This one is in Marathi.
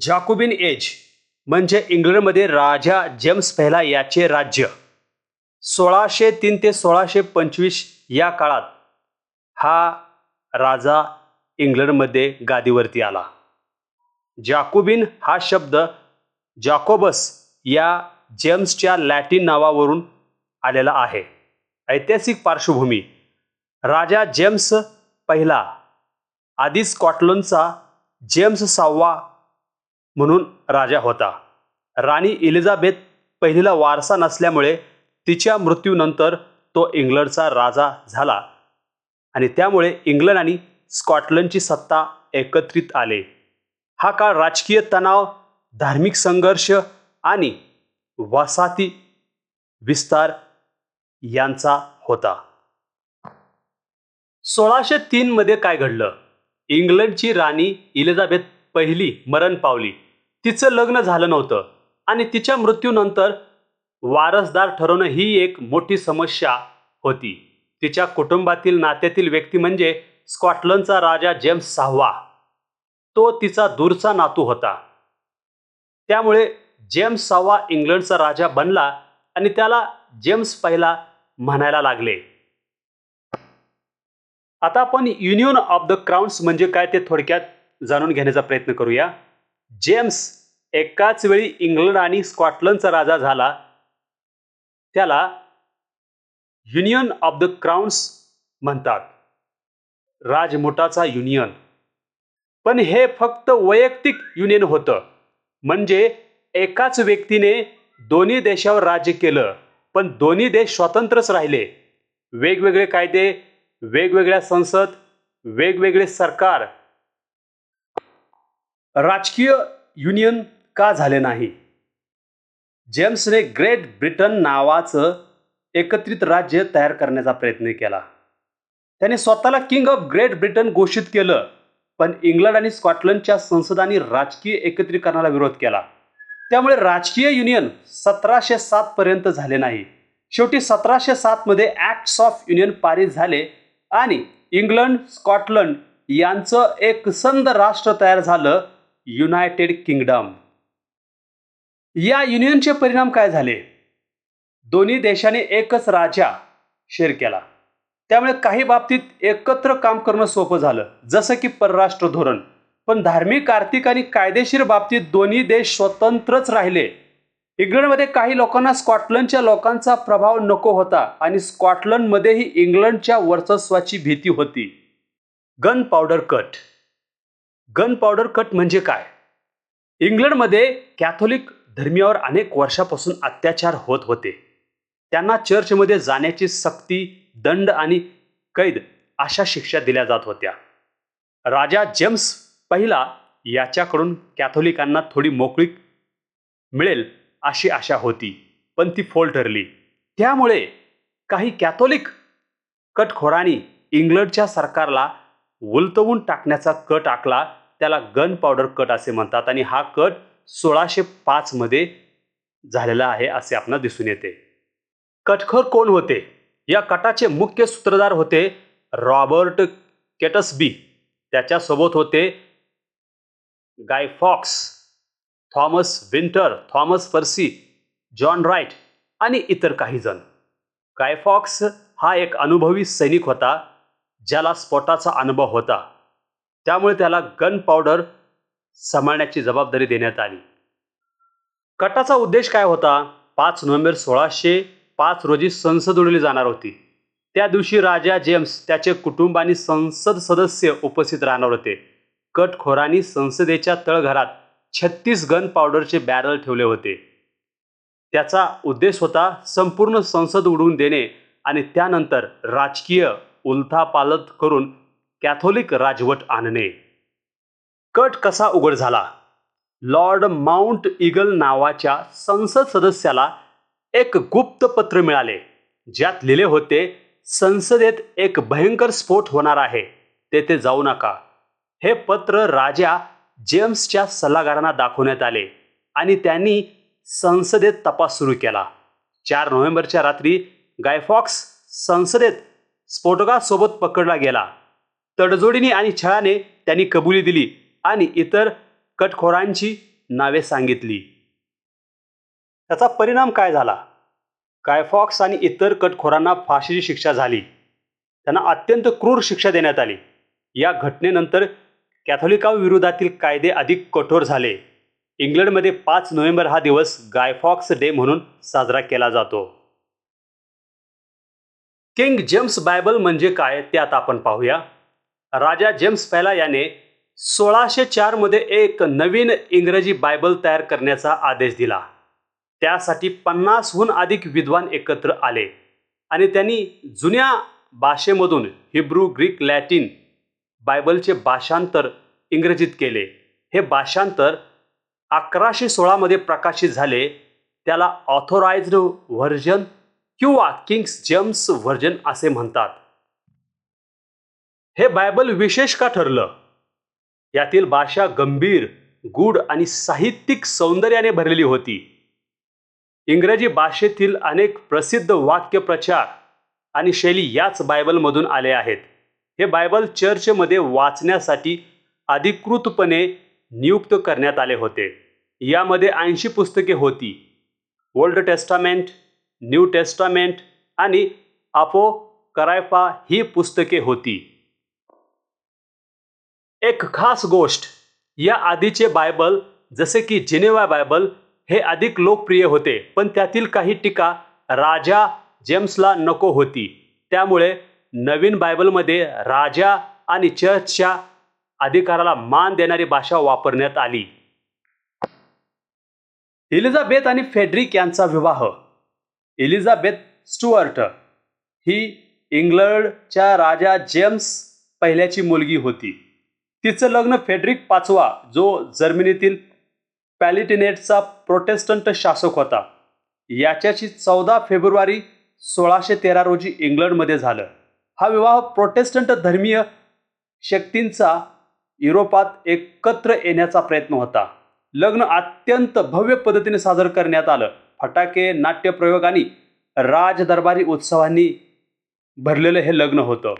जाकोबिन एज म्हणजे इंग्लंडमध्ये राजा जेम्स पहिला याचे राज्य. सोळाशे तीन ते सोळाशे पंचवीस या काळात हा राजा इंग्लंडमध्ये गादीवरती आला. जाकोबिन हा शब्द जाकोबस या जेम्सच्या लॅटिन नावावरून आलेला आहे. ऐतिहासिक पार्श्वभूमी राजा जेम्स पहिला आधी स्कॉटलंडचा जेम्स सहावा म्हणून राजा होता. राणी इलिझाबेथ पहिलीला वारसा नसल्यामुळे तिच्या मृत्यूनंतर तो इंग्लंडचा राजा झाला आणि त्यामुळे इंग्लंड आणि स्कॉटलंडची सत्ता एकत्रित आले. हा काळ राजकीय तणाव धार्मिक संघर्ष आणि वसाहती विस्तार यांचा होता. सोळाशे तीनमध्ये काय घडलं? इंग्लंडची राणी इलिझाबेथ पहिली मरण पावली. तिचं लग्न झालं नव्हतं आणि तिच्या मृत्यूनंतर वारसदार ठरवणं ही एक मोठी समस्या होती. तिच्या कुटुंबातील नात्यातील व्यक्ती म्हणजे स्कॉटलंडचा राजा जेम्स सहावा. तो तिचा दूरचा नातू होता. त्यामुळे जेम्स सहावा इंग्लंडचा राजा बनला आणि त्याला जेम्स पहिला म्हणायला लागले. आता आपण युनियन ऑफ द क्राउन्स म्हणजे काय ते थोडक्यात जाणून घेण्याचा प्रयत्न करूया. जेम्स एकाच वेळी इंग्लंड आणि स्कॉटलंडचा राजा झाला. त्याला युनियन ऑफ द क्राउन्स म्हणतात. राजमुटाचा युनियन. पण हे फक्त वैयक्तिक युनियन होतं. म्हणजे एकाच व्यक्तीने दोन्ही देशावर राज्य केलं पण दोन्ही देश स्वतंत्रच राहिले. वेगवेगळे कायदे वेगवेगळ्या संसद वेगवेगळे सरकार राजकीय युनियन का झाले नाही? जेम्सने ग्रेट ब्रिटन नावाचं एकत्रित राज्य तयार करण्याचा प्रयत्न केला. त्याने स्वतःला किंग ऑफ ग्रेट ब्रिटन घोषित केलं पण इंग्लंड आणि स्कॉटलंडच्या संसदांनी राजकीय एकत्रीकरणाला विरोध केला. त्यामुळे राजकीय युनियन सतराशे सात पर्यंत झाले नाही. शेवटी सतराशे सातमध्ये ॲक्ट्स ऑफ युनियन पारित झाले आणि इंग्लंड स्कॉटलंड यांचं एकसंध राष्ट्र तयार झालं युनायटेड किंगडम. या युनियनचे परिणाम काय झाले? दोन्ही देशाने एकच राजा शेअर केला. त्यामुळे काही बाबतीत एकत्र काम करणं सोपं झालं. जसं की परराष्ट्र धोरण. पण धार्मिक आर्थिक आणि कायदेशीर बाबतीत दोन्ही देश स्वतंत्रच राहिले. इंग्लंडमध्ये काही लोकांना स्कॉटलंडच्या लोकांचा प्रभाव नको होता आणि स्कॉटलंडमध्येही इंग्लंडच्या वर्चस्वाची भीती होती. Gunpowder cut. Gunpowder cut म्हणजे काय? इंग्लंडमध्ये कॅथोलिक धर्मियावर अनेक वर्षापासून अत्याचार होत होते. त्यांना चर्चमध्ये जाण्याची सक्ती दंड आणि कैद अशा शिक्षा दिल्या जात होत्या. राजा जेम्स पहिला याच्याकडून कॅथोलिकांना थोडी मोकळीक मिळेल अशी आशा होती पण ती फोल ठरली. त्यामुळे काही कॅथोलिक कटखोरांनी इंग्लंडच्या सरकारला उलटवून टाकण्याचा कट आखला त्याला गन पावडर कट असे म्हणतात आणि हा कट सोळाशे पाचमध्ये झालेला आहे असे आपणास दिसून येते. कटखोर कोण होते? या कटाचे मुख्य सूत्रधार होते रॉबर्ट केटसबी. त्याच्यासोबत होते Guy Fawkes Thomas Winter Thomas Percy John Wright आणि इतर काही जण. गायफॉक्स हा एक अनुभवी सैनिक होता ज्याला स्फोटाचा अनुभव होता. त्यामुळे त्याला गन पावडर सांभाळण्याची जबाबदारी देण्यात आली. कटाचा उद्देश काय होता? पाच नोव्हेंबर सोळाशे पाच रोजी संसद उडवली जाणार होती. त्या दिवशी राजा जेम्स त्याचे कुटुंब आणि संसद सदस्य उपस्थित राहणार होते. कटखोरांनी संसदेच्या तळघरात छत्तीस गन पावडरचे बॅरल ठेवले होते. त्याचा उद्देश होता संपूर्ण संसद उडवून देणे आणि त्यानंतर राजकीय उलथापालथ करून कॅथोलिक राजवट आणणे. कट कसा उघड झाला? लॉर्ड माउंट इगल नावाच्या संसद सदस्याला एक गुप्त पत्र मिळाले ज्यात लिहिले होते संसदेत एक भयंकर स्फोट होणार आहे तेथे जाऊ नका. हे पत्र राजा जेम्सच्या सल्लागारांना दाखवण्यात आले आणि त्यांनी संसदेत तपास सुरू केला. चार नोव्हेंबरच्या रात्री गायफॉक्स संसदेत स्फोटकासोबत पकडला गेला. तडजोडीने आणि छळाने त्यांनी कबुली दिली आणि इतर कटखोरांची नावे सांगितली. त्याचा परिणाम काय झाला? कायफॉक्स आणि इतर कटखोरांना फाशीची शिक्षा झाली? त्यांना अत्यंत क्रूर शिक्षा देण्यात आली. या घटनेनंतर कॅथोलिकाविरोधातील कायदे अधिक कठोर झाले. इंग्लंडमध्ये पाच नोव्हेंबर हा दिवस गायफॉक्स डे म्हणून साजरा केला जातो. किंग जेम्स बायबल म्हणजे काय ते आता आपण पाहूया. राजा जेम्स पहिला याने सोळाशे चारमध्ये एक नवीन इंग्रजी बायबल तयार करण्याचा आदेश दिला. त्यासाठी पन्नासहून अधिक विद्वान एकत्र आले आणि त्यांनी जुन्या भाषेमधून हिब्रू ग्रीक लॅटिन बायबलचे भाषांतर इंग्रजीत केले. हे भाषांतर अकराशे सोळामध्ये प्रकाशित झाले. त्याला ऑथोराइज्ड व्हर्जन किंवा किंग्स जेम्स व्हर्जन असे म्हणतात. हे बायबल विशेष का ठरलं? यातील भाषा गंभीर गूढ आणि साहित्यिक सौंदर्याने भरलेली होती. इंग्रजी भाषेतील अनेक प्रसिद्ध वाक्यप्रचार आणि शैली याच बायबलमधून आले आहेत. हे बायबल चर्चमध्ये वाचण्यासाठी अधिकृतपणे नियुक्त करण्यात आले होते. यामध्ये ऐंशी पुस्तके होती. ओल्ड टेस्टामेंट न्यू टेस्टामेंट आणि आपो करायफा ही पुस्तके होती. एक खास गोष्ट या आधीचे बायबल जसे की जिनेवा बायबल हे अधिक लोकप्रिय होते पण त्यातील काही टीका राजा जेम्सला नको होती. त्यामुळे नवीन बायबलमध्ये राजा आणि चर्चच्या अधिकाराला मान देणारी भाषा वापरण्यात आली. एलिझाबेथ आणि फेडरिक यांचा विवाह. एलिझाबेथ स्टुअर्ट ही इंग्लंडच्या राजा जेम्स पहिल्याची मुलगी होती. तिचं लग्न फेडरिक पाचवा जो जर्मनीतील पॅलिटिनेटचा प्रोटेस्टंट शासक होता. याच्याशी चौदा फेब्रुवारी सोळाशे तेरा रोजी इंग्लंडमध्ये झालं. हा विवाह प्रोटेस्टंट धर्मीय शक्तींचा युरोपात एकत्र येण्याचा प्रयत्न होता. लग्न अत्यंत भव्य पद्धतीने साजर करण्यात आलं. फटाके नाट्यप्रयोग आणि राजदरबारी उत्सवांनी भरलेलं हे लग्न होतं.